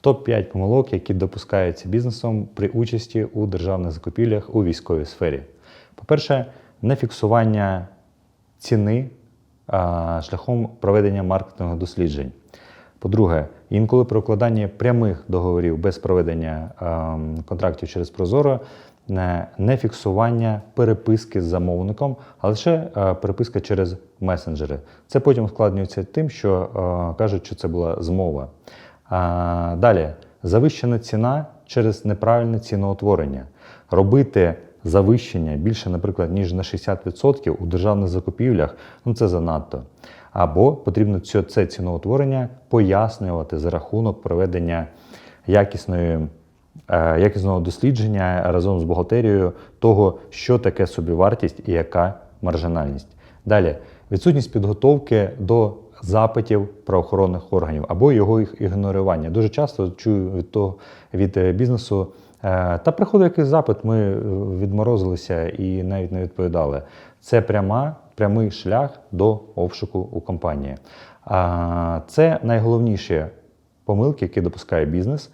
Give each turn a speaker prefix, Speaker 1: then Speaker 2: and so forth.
Speaker 1: Топ-5 помилок, які допускаються бізнесом при участі у державних закупівлях у військовій сфері. По-перше, нефіксування ціни а, шляхом проведення маркетингових досліджень. По-друге, інколи при укладанні прямих договорів без проведення ем, контрактів через Прозоро не, фіксування переписки з замовником, а лише е, переписка через месенджери. Це потім ускладнюється тим, що е, кажуть, що це була змова. А, далі, завищена ціна через неправильне ціноутворення. Робити завищення більше, наприклад, ніж на 60% у державних закупівлях, ну це занадто. Або потрібно це ціноутворення пояснювати за рахунок проведення якісної, е, якісного дослідження разом з бухгалтерією того, що таке собівартість і яка маржинальність. Далі, відсутність підготовки до запитів правоохоронних органів або його їх ігнорування. Дуже часто чую від того від е, бізнесу. е, Та приходить якийсь запит, ми е, відморозилися і навіть не відповідали. Це пряма, прямий шлях до обшуку у компанії. Це найголовніші помилки, які допускає бізнес